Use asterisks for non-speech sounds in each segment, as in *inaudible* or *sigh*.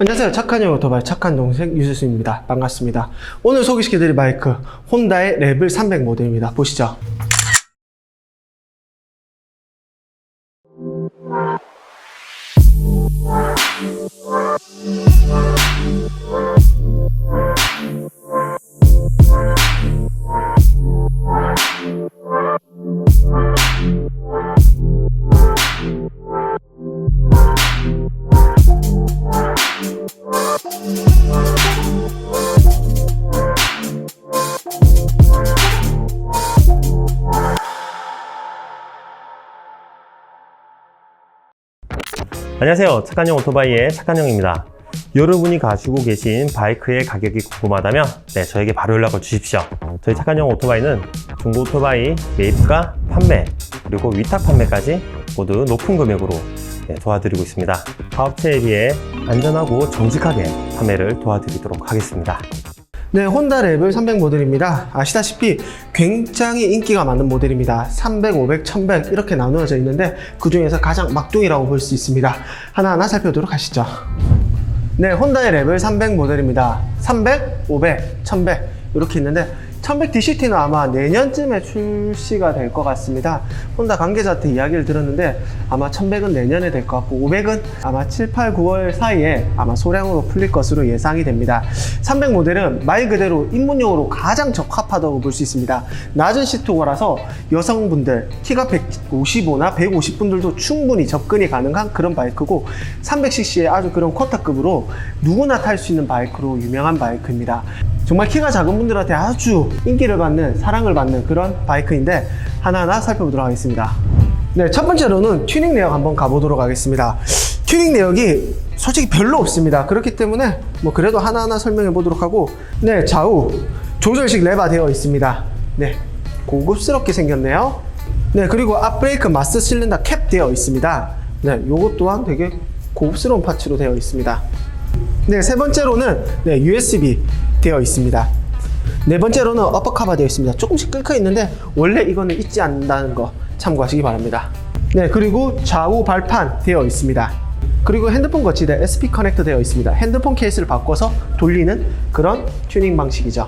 안녕하세요. 착한 형 오토바이 착한 동생 유수수입니다. 반갑습니다. 오늘 소개시켜드릴 바이크 혼다의 레벨 300 모델입니다. 보시죠. 안녕하세요. 착한형 오토바이의 착한형입니다. 여러분이 가지고 계신 바이크의 가격이 궁금하다면 네, 저에게 바로 연락을 주십시오. 저희 착한형 오토바이는 중고 오토바이 매입과 판매 그리고 위탁 판매까지 모두 높은 금액으로 네, 도와드리고 있습니다. 가업체에 비해 안전하고 정직하게 판매를 도와드리도록 하겠습니다. 네, 혼다 레벨 300 모델입니다. 아시다시피 굉장히 인기가 많은 모델입니다. 300, 500, 1100 이렇게 나누어져 있는데 그 중에서 가장 막둥이라고 볼 수 있습니다. 하나하나 살펴보도록 하시죠. 네, 혼다의 레벨 300 모델입니다. 300, 500, 1100 이렇게 있는데 1100 DCT는 아마 내년쯤에 출시가 될 것 같습니다. 혼다 관계자한테 이야기를 들었는데 아마 1100은 내년에 될 것 같고 500은 아마 7, 8, 9월 사이에 아마 소량으로 풀릴 것으로 예상이 됩니다. 300 모델은 말 그대로 입문용으로 가장 적합하다고 볼 수 있습니다. 낮은 시트고라서 여성분들 키가 155나 150분들도 충분히 접근이 가능한 그런 바이크고 300cc의 아주 그런 쿼터급으로 누구나 탈 수 있는 바이크로 유명한 바이크입니다. 정말 키가 작은 분들한테 아주 인기를 받는 사랑을 받는 그런 바이크인데 하나하나 살펴보도록 하겠습니다. 네, 첫 번째로는 튜닝 내역 한번 가보도록 하겠습니다. 튜닝 내역이 솔직히 별로 없습니다. 그렇기 때문에 뭐 그래도 하나하나 설명해 보도록 하고 네, 좌우 조절식 레바 되어 있습니다. 네, 고급스럽게 생겼네요. 네, 그리고 앞브레이크 마스 실린더 캡 되어 있습니다. 네, 요것 또한 되게 고급스러운 파츠로 되어 있습니다. 네, 세 번째로는 네, USB 되어 있습니다. 네 번째로는 어퍼 카바 되어 있습니다. 조금씩 끓여 있는데 원래 이거는 있지 않는다는 거 참고하시기 바랍니다. 네, 그리고 좌우 발판 되어 있습니다. 그리고 핸드폰 거치대 SP 커넥터 되어 있습니다. 핸드폰 케이스를 바꿔서 돌리는 그런 튜닝 방식이죠.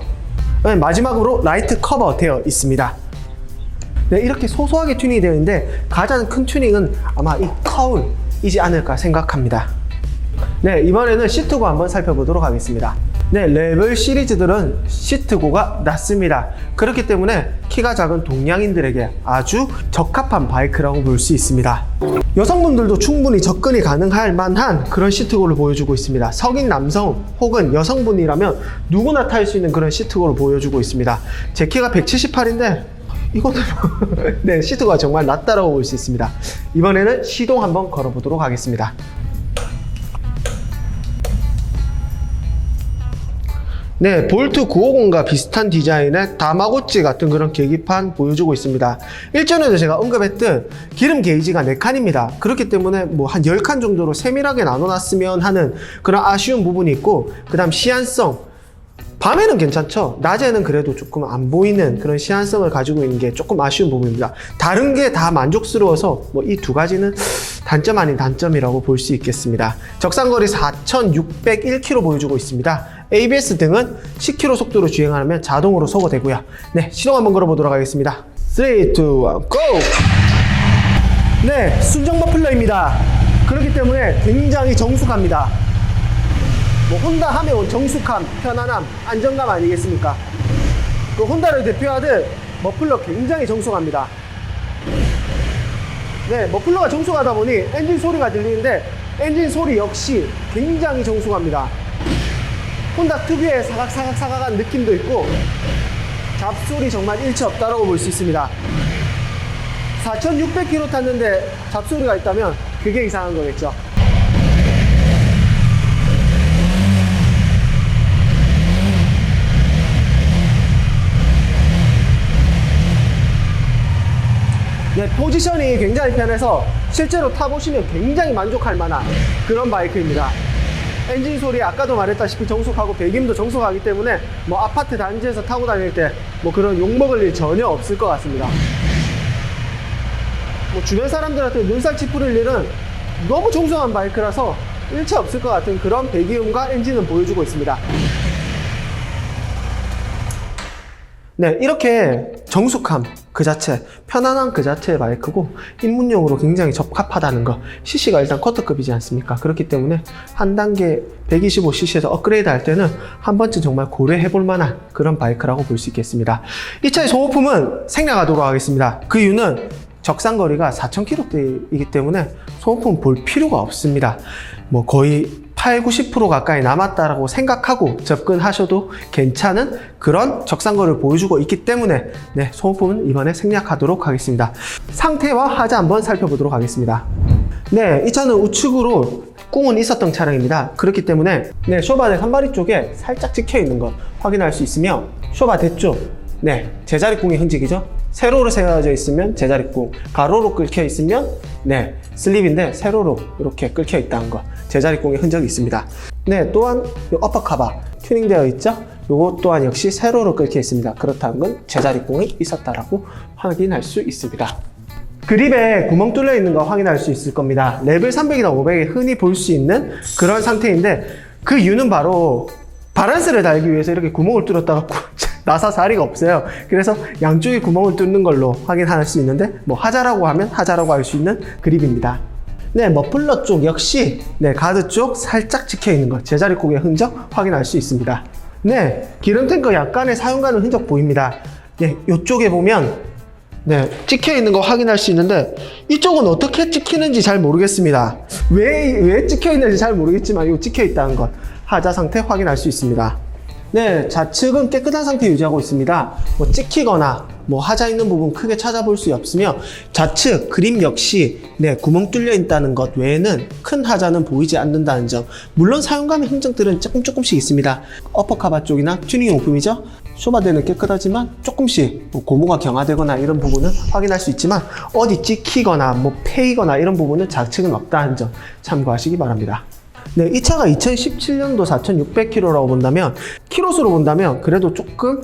네, 마지막으로 라이트 커버 되어 있습니다. 네, 이렇게 소소하게 튜닝이 되어 있는데 가장 큰 튜닝은 아마 이 커울이지 않을까 생각합니다. 네, 이번에는 시트고 한번 살펴보도록 하겠습니다. 네, 레벨 시리즈들은 시트고가 낮습니다. 그렇기 때문에 키가 작은 동양인들에게 아주 적합한 바이크라고 볼 수 있습니다. 여성분들도 충분히 접근이 가능할 만한 그런 시트고를 보여주고 있습니다. 성인 남성 혹은 여성분이라면 누구나 탈 수 있는 그런 시트고를 보여주고 있습니다. 제 키가 178인데 이거는 *laughs* 네 시트가 정말 낮다라고 볼 수 있습니다. 이번에는 시동 한번 걸어보도록 하겠습니다. 네, 볼트 950과 비슷한 디자인의 다마고치 같은 그런 계기판 보여주고 있습니다. 일전에도 제가 언급했듯 기름 게이지가 4칸입니다. 그렇기 때문에 뭐 한 10칸 정도로 세밀하게 나눠놨으면 하는 그런 아쉬운 부분이 있고, 그 다음 시한성. 밤에는 괜찮죠. 낮에는 그래도 조금 안 보이는 그런 시한성을 가지고 있는 게 조금 아쉬운 부분입니다. 다른 게 다 만족스러워서 뭐 이 두 가지는 단점 아닌 단점이라고 볼 수 있겠습니다. 적상거리 4,601km 보여주고 있습니다. ABS 등은 10km 속도로 주행하면 자동으로 소거되고요. 네, 시동 한번 걸어보도록 하겠습니다. 3, 2, 1, GO! 네, 순정 머플러입니다. 그렇기 때문에 굉장히 정숙합니다. 뭐 혼다 하면 정숙함, 편안함, 안정감 아니겠습니까? 그 혼다를 대표하듯 머플러 굉장히 정숙합니다. 네, 머플러가 정숙하다 보니 엔진 소리가 들리는데 엔진 소리 역시 굉장히 정숙합니다. 혼다 특유의 사각사각사각한 느낌도 있고 잡소리 정말 일치 없다라고 볼 수 있습니다. 4,600km 탔는데 잡소리가 있다면 그게 이상한 거겠죠. 네, 포지션이 굉장히 편해서 실제로 타보시면 굉장히 만족할 만한 그런 바이크입니다. 엔진 소리 아까도 말했다시피 정숙하고 배기음도 정숙하기 때문에 뭐 아파트 단지에서 타고 다닐 때 뭐 그런 욕먹을 일 전혀 없을 것 같습니다. 뭐 주변 사람들한테 눈살 찌푸릴 일은 너무 정숙한 바이크라서 일체 없을 것 같은 그런 배기음과 엔진은 보여주고 있습니다. 네, 이렇게 정숙함 그 자체, 편안한 그 자체의 마이크고 입문용으로 굉장히 적합하다는 거. CC가 일단 쿼터급이지 않습니까? 그렇기 때문에 한 단계 125cc에서 업그레이드 할 때는 한 번쯤 정말 고려해 볼 만한 그런 바이크라고 볼 수 있겠습니다. 이 차의 소모품은 생략하도록 하겠습니다. 그 이유는 적상거리가 4,000km대이기 때문에 소모품 볼 필요가 없습니다. 뭐 거의 8, 90% 가까이 남았다라고 생각하고 접근하셔도 괜찮은 그런 적상거리를 보여주고 있기 때문에 네, 소모품은 이번에 생략하도록 하겠습니다. 상태와 하자 한번 살펴보도록 하겠습니다. 네, 이 차는 우측으로 꿍은 있었던 차량입니다. 그렇기 때문에 네, 쇼바대 선바리 쪽에 살짝 찍혀 있는 거 확인할 수 있으며 쇼바 대 쪽 네, 제자리 꿍의 흔적이죠. 세로로 세워져 있으면 제자리 꿍, 가로로 끌켜 있으면 네, 슬립인데 세로로 이렇게 끌켜 있다는 거. 제자리 꿍의 흔적이 있습니다. 네, 또한 요 어퍼 카바 튜닝되어 있죠. 요거 또한 역시 세로로 끌켜 있습니다. 그렇다는 건 제자리 꿍이 있었다라고 확인할 수 있습니다. 그립에 구멍 뚫려 있는 거 확인할 수 있을 겁니다. 레벨 300이나 500에 흔히 볼 수 있는 그런 상태인데 그 이유는 바로 바란스를 달기 위해서 이렇게 구멍을 뚫었다가 *laughs* 나사 자리가 없어요. 그래서 양쪽에 구멍을 뚫는 걸로 확인할 수 있는데 뭐 하자라고 하면 하자라고 할 수 있는 그립입니다. 네, 머플러 쪽 역시 네, 가드 쪽 살짝 찍혀 있는 것 제자리 콕의 흔적 확인할 수 있습니다. 네, 기름 탱크 약간의 사용가는 흔적 보입니다. 네, 이쪽에 보면 네, 찍혀 있는 거 확인할 수 있는데 이쪽은 어떻게 찍히는지 잘 모르겠습니다. 왜, 왜 찍혀 있는지 잘 모르겠지만 이거 찍혀 있다는 것 하자 상태 확인할 수 있습니다. 네, 좌측은 깨끗한 상태 유지하고 있습니다. 뭐 찍히거나 뭐 하자 있는 부분 크게 찾아볼 수 없으며 좌측 그림 역시 네, 구멍 뚫려 있다는 것 외에는 큰 하자는 보이지 않는다는 점. 물론 사용감의 흔적들은 조금 조금씩 있습니다. 어퍼카바 쪽이나 튜닝 용품이죠. 쇼바대는 깨끗하지만 조금씩 뭐 고무가 경화되거나 이런 부분은 확인할 수 있지만 어디 찍히거나 뭐 패이거나 이런 부분은 좌측은 없다는 점 참고하시기 바랍니다. 네, 이 차가 2017년도 4,600km라고 본다면 키로수로 본다면 그래도 조금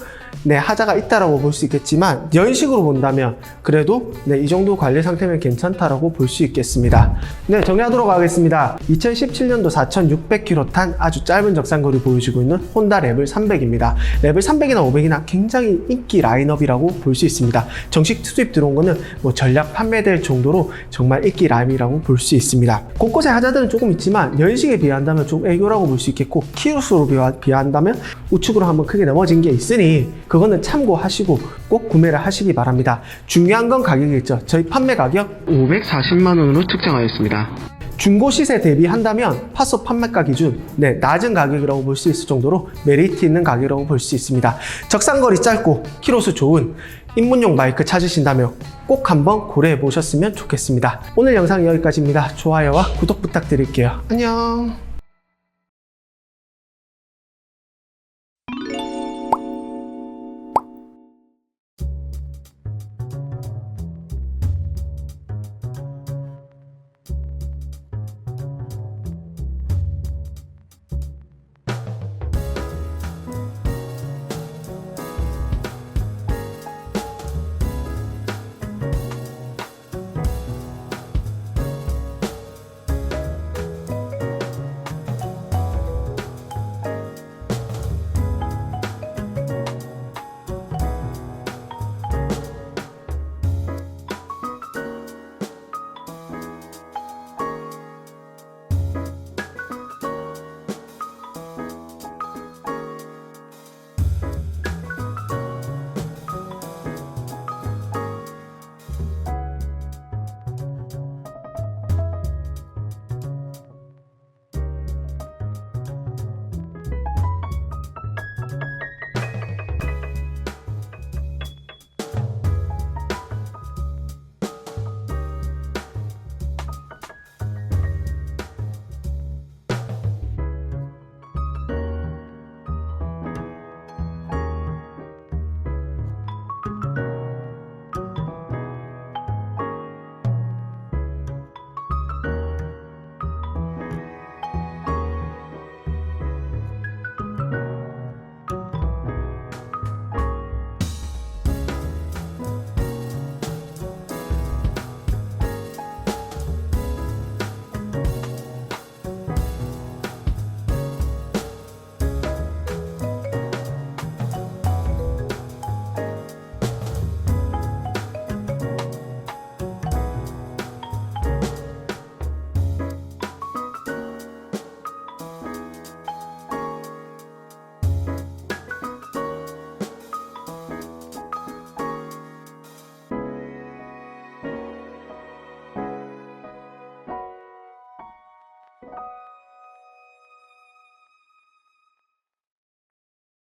네, 하자가 있다라고 볼 수 있겠지만 연식으로 본다면 그래도 네, 이 정도 관리 상태면 괜찮다라고 볼 수 있겠습니다. 네, 정리하도록 하겠습니다. 2017년도 4,600km 탄 아주 짧은 적상거리 보여주고 있는 혼다 레벨 300입니다. 레벨 300이나 500이나 굉장히 인기 라인업이라고 볼 수 있습니다. 정식 수입 들어온 거는 뭐 전략 판매될 정도로 정말 인기 라인이라고 볼 수 있습니다. 곳곳에 하자들은 조금 있지만 연식에 비한다면 좀 애교라고 볼 수 있겠고 키로수로 비한다면 우측으로 한번 크게 넘어진 게 있으니 그거는 참고하시고 꼭 구매를 하시기 바랍니다. 중요한 건 가격이겠죠. 저희 판매 가격 540만 원으로 측정하였습니다. 중고 시세 대비한다면 파소 판매가 기준 네, 낮은 가격이라고 볼 수 있을 정도로 메리트 있는 가격이라고 볼 수 있습니다. 적상거리 짧고 키로수 좋은 입문용 마이크 찾으신다면 꼭 한번 고려해 보셨으면 좋겠습니다. 오늘 영상 여기까지입니다. 좋아요와 구독 부탁드릴게요. 안녕.